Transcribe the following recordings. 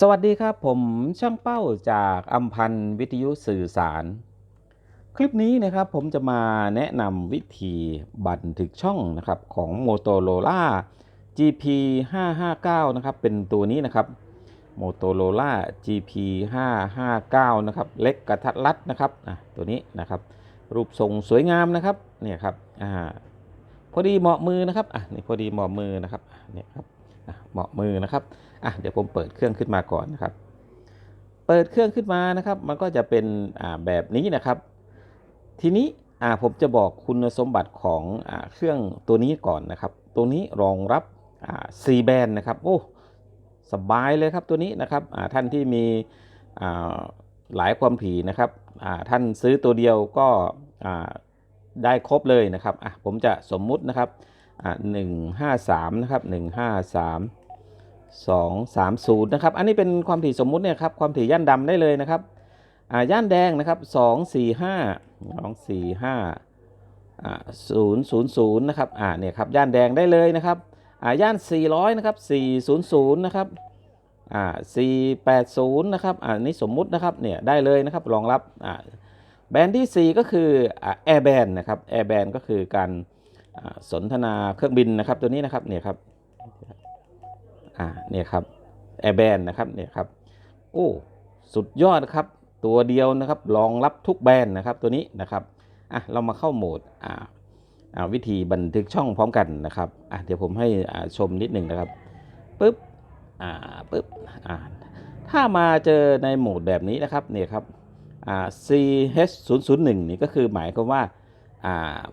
สวัสดีครับผมช่างเป้าจากอัมพันธ์วิทยุสื่อสาร คลิปนี้นะครับผมจะมาแนะนำวิธีบันทึกช่องนะครับของ Motorola GP 559นะครับเป็นตัวนี้นะครับ Motorola GP 559นะครับเล็กกระทัดรัดนะครับอะตัวนี้นะครับ รูปทรงสวยงามนะครับเนี่ยครับอ่าพอดีเหมาะมือนะครับอะนี่พอดีเหมาะมือนะครับเนี่ยครับ เหมาะมือนะครับอะเดี๋ยวผมเปิดเครื่องขึ้นมาก่อนนะครับ เปิดเครื่องขึ้นมานะครับ มันก็จะเป็นอ่าแบบนี้นะครับ ทีนี้อ่าผมจะบอกคุณสมบัติของอ่าเครื่องตัวนี้ก่อนนะครับ ตัวนี้รองรับอ่า C band นะครับโอ้สบายเลยครับตัวนี้นะครับอ่าท่านที่มีอ่าหลายความถี่นะครับอ่าท่านซื้อตัวเดียวก็อ่าได้ครบเลยนะครับอะผมจะสมมุตินะครับ หนึ่งห้าสามนะครับหนึ่งห้าสาม2 3 0นะครับ อันนี้เป็นความถี่สมมุติเนี่ยครับ ความถี่ย่านดำได้เลยนะครับอ่าย่านแดงนะครับ2 4 5 2 4 5อ่า0 0 0นะครับอ่าเนี่ยครับย่านแดงได้เลยนะครับอ่าย่าน400นะครับ400นะครับอ่า480นะครับอ่านี่สมมุตินะครับเนี่ยได้เลยนะครับรองรับอ่าแบนด์ที่ 4 ก็คืออ่าแอร์แบนนะครับแอร์แบนก็คือการอ่ สนทนาเครื่องบินนะครับตัวนี้นะครับเนี่ยครับอ่าเนี่ยครับแอร์แบนนะครับเนี่ยครับโอ้สุดยอดครับตัวเดียวนะครับรองรับทุกแบรนด์นะครับตัวนี้นะครับอะเรามาเข้าโหมดอ่าวิธีบันทึกช่องพร้อมกันนะครับอะเดี๋ยวผมให้อ่าชมนิดหนึ่งนะครับปึ๊บอ่าปึ๊บอ่าถ้ามาเจอในโหมดแบบนี้นะครับเนี่ยครับอ่า ch 0 0 1 นี่ก็คือหมายความว่า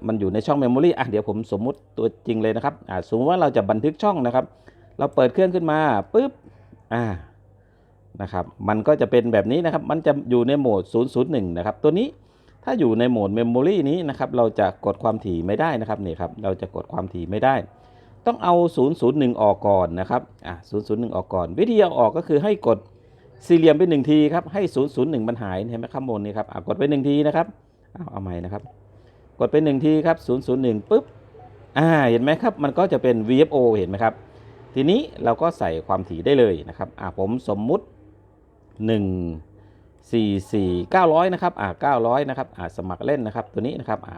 มันอยู่ในช่องเมมโมรีอะเดี๋ยวผมสมมุติตัวจริงเลยนะครับอ่าสมมติว่าเราจะบันทึกช่องนะครับ เราเปิดเครื่องขึ้นมาปุ๊บอ่านะครับมันก็จะเป็นแบบนี้นะครับมันจะอยู่ในโหมด 001 นะครับตัวนี้ถ้าอยู่ในโหมด Memory นี้นะครับเราจะกดความถี่ไม่ได้นะครับนี่ครับเราจะกดความถี่ไม่ได้ ต้องเอา 001 ออกก่อนนะครับอ่า001 ออกก่อน วิธีเอาออกก็คือให้กดสี่เหลี่ยมไปหนึ่งทีครับให้ 001 มันหายเห็นไหมข้างบนนี้ครับอ่ากดไปหนึ่งทีนะครับเอาเอาใหม่นะครับ กดไปหนึ่งทีครับ001ปุ๊บอ่าเห็นไหมครับ มันก็จะเป็น VFO เห็นไหมครับ ทีนี้เราก็ใส่ความถี่ได้เลยนะครับอ่าผมสมมุติ 1 4 4 900 นะครับอ่า900 นะครับอ่าสมัครเล่นนะครับ ตัวนี้นะครับอ่า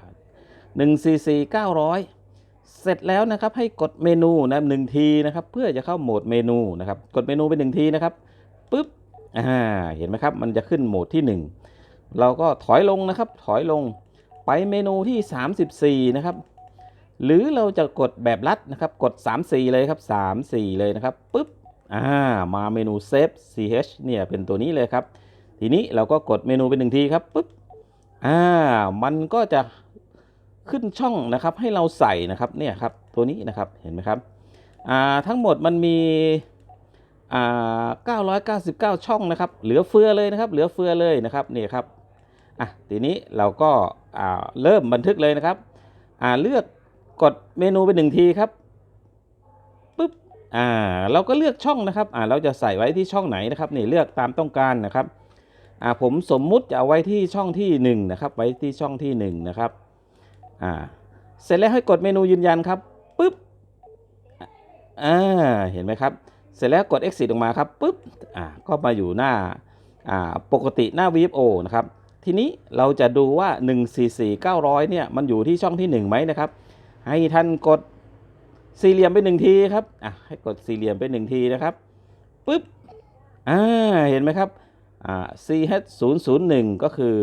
1 4 4 900 เสร็จแล้วนะครับให้กดเมนูนะหนึ่งทีนะครับเพื่อจะเข้าโหมดเมนูนะครับกดเมนูไปหนึ่งทีนะครับปุ๊บอ่าเห็นไหมครับ มันจะขึ้นโหมดที่ 1 เราก็ถอยลงนะครับถอยลง ไปเมนูที่ 34 นะครับ หรือเราจะกดแบบลัดนะครับ กด 3 4 เลยครับ 3 4 เลยนะครับปุ๊บอ่ามาเมนู Save ch เนี่ยเป็นตัวนี้เลยครับ ทีนี้เราก็กดเมนูไปหนึ่งทีครับปุ๊บอ่ามันก็จะขึ้นช่องนะครับให้เราใส่นะครับเนี่ยครับตัวนี้นะครับเห็นไหมครับอ่าทั้งหมดมันมีอ่า999 ช่องนะครับ เหลือเฟือเลยนะครับ เหลือเฟือเลยนะครับนี่ครับอะทีนี้เราก็ เริ่มบันทึกเลยนะครับเลือกกดเมนูไปหนึ่งทีครับปุ๊บเราก็เลือกช่องนะครับเราจะใส่ไว้ที่ช่องไหนนะครับนี่เลือกตามต้องการนะครับผมสมมุติจะเอาไว้ที่ช่องที่1นะครับไว้ที่ช่องที่1นะครับเสร็จแล้วให้กดเมนูยืนยันครับปุ๊บเห็นไหมครับ เสร็จแล้วกด exit ออกมาครับปุ๊บก็มาอยู่หน้าอ่าปกติหน้า VFO นะครับ ทีนี้เราจะดูว่า 144 900 เนี่ย มันอยู่ที่ช่องที่ 1 ไหมนะครับ ให้ท่านกดสี่เหลี่ยมไปหนึ่งทีครับ อะ ให้กดสี่เหลี่ยมไปหนึ่งทีนะครับ ปึ๊บ อ่า เห็นไหมครับ อ่า ch 0 0 1ก็คือ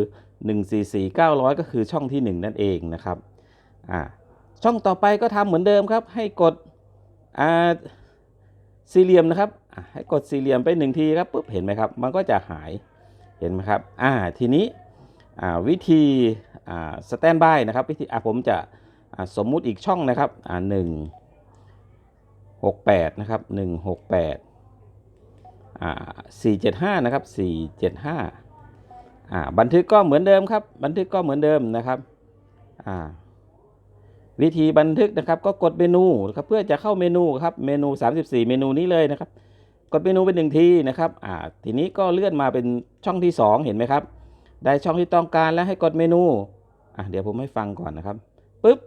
144 900 ก็คือช่องที่ 1 นั่นเองนะครับ อ่า ช่องต่อไปก็ทำเหมือนเดิมครับ ให้กด อ่า สี่เหลี่ยมนะครับ ให้กดสี่เหลี่ยมไปหนึ่งทีครับปุ๊บ เห็นไหมครับ มันก็จะหาย เห็นไหมครับ อ่า ทีนี้ วิธีสแตนบายนะครับวิธีอะผมจะสมมุติอีกช่องนะครับหนึ่งหกแปดนะครับหนึ่งหกแปดสี่เจ็ดห้านะครับสี่เจ็ดห้าบันทึกก็เหมือนเดิมครับ บันทึกก็เหมือนเดิมนะครับวิธีบันทึกนะครับก็กดเมนูครับเพื่อจะเข้าเมนูครับเมนู 34 เมนูนี้เลยนะครับ กดเมนูเป็นหนึ่งทีนะครับทีนี้ก็เลื่อนมาเป็นช่องที่ 2 เห็นไหมครับ ได้ช่องที่ต้องการแล้วให้กดเมนู อะเดี๋ยวผมให้ฟังก่อนนะครับปึ๊บ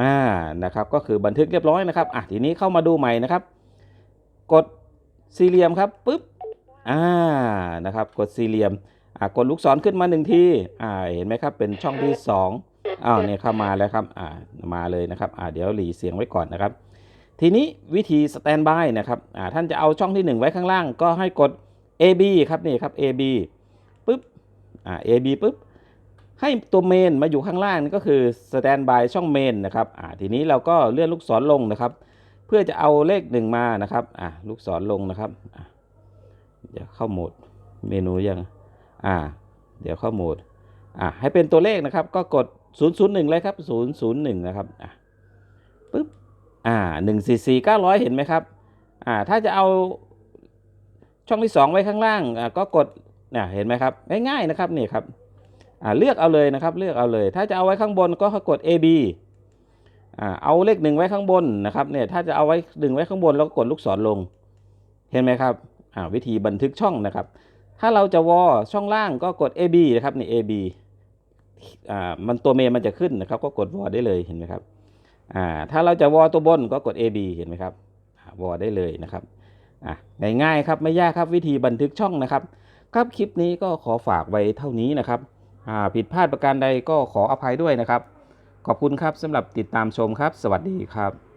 อ่านะครับ ก็คือบันทึกเรียบร้อยนะครับอะทีนี้เข้ามาดูใหม่นะครับ กดสี่เหลี่ยมครับปุ๊บอ่านะครับ กดสี่เหลี่ยมอ่ากดลูกศรขึ้นมาหนึ่งทีอ่าเห็นไหมครับ เป็นช่องที่สองอ้าวเนี่ยเข้ามาแล้วครับอ่ามาเลยนะครับอ่าเดี๋ยวหลีเสียงไว้ก่อนนะครับ ทีนี้วิธีสแตนบายนะครับอ่าท่านจะเอาช่องที่ 1 ไว้ข้างล่าง ก็ให้กด AB ครับนี่ครับ AB บ อ่า AB ปุ๊บให้ตัวเมนมาอยู่ข้างล่างนี่ก็คือสแตนบายช่องเมนนะครับอ่าทีนี้เราก็เลื่อนลูกศรลงนะครับ เพื่อจะเอาเลขหนึ่งมานะครับอ่าลูกศรลงนะครับอะเดี๋ยวเข้าโหมดเมนูยังอ่า เดี๋ยวเข้าโหมดอ่าให้เป็นตัวเลขนะครับ ก็กด 001 เลยครับ 001 นะครับอะปุ๊บอ่าหนึ่งสี่สี่เก้าร้อยเห็นไหมครับอ่าถ้าจะเอาช่องที่สองไว้ข้างล่างอ่าก็กด เนี่ยเห็นไหมครับง่ายๆนะครับนี่ครับเลือกเอาเลยนะครับเลือกเอาเลย ถ้าจะเอาไว้ข้างบนก็กด AB อ่าเอาเลขหนึ่งไว้ข้างบนนะครับเนี่ยถ้าจะเอาไว้หนึ่งไว้ข้างบนแล้วก็กดลูกศรลง เห็นไหมครับวิธีบันทึกช่องนะครับ ถ้าเราจะวอช่องล่างก็กด AB นะครับนี่ AB อ่ามันตัวเมนมันจะขึ้นนะครับ ก็กดวอได้เลยเห็นไหมครับถ้าเราจะวอตัวบนก็กด AB เห็นไหมครับวอได้เลยนะครับง่ายๆครับไม่ยากครับวิธีบันทึกช่องนะครับ ครับคลิปนี้ก็ขอฝากไว้เท่านี้นะครับผิดพลาดประการใดก็ขออภัยด้วยนะครับ ขอบคุณครับสำหรับติดตามชมครับ สวัสดีครับ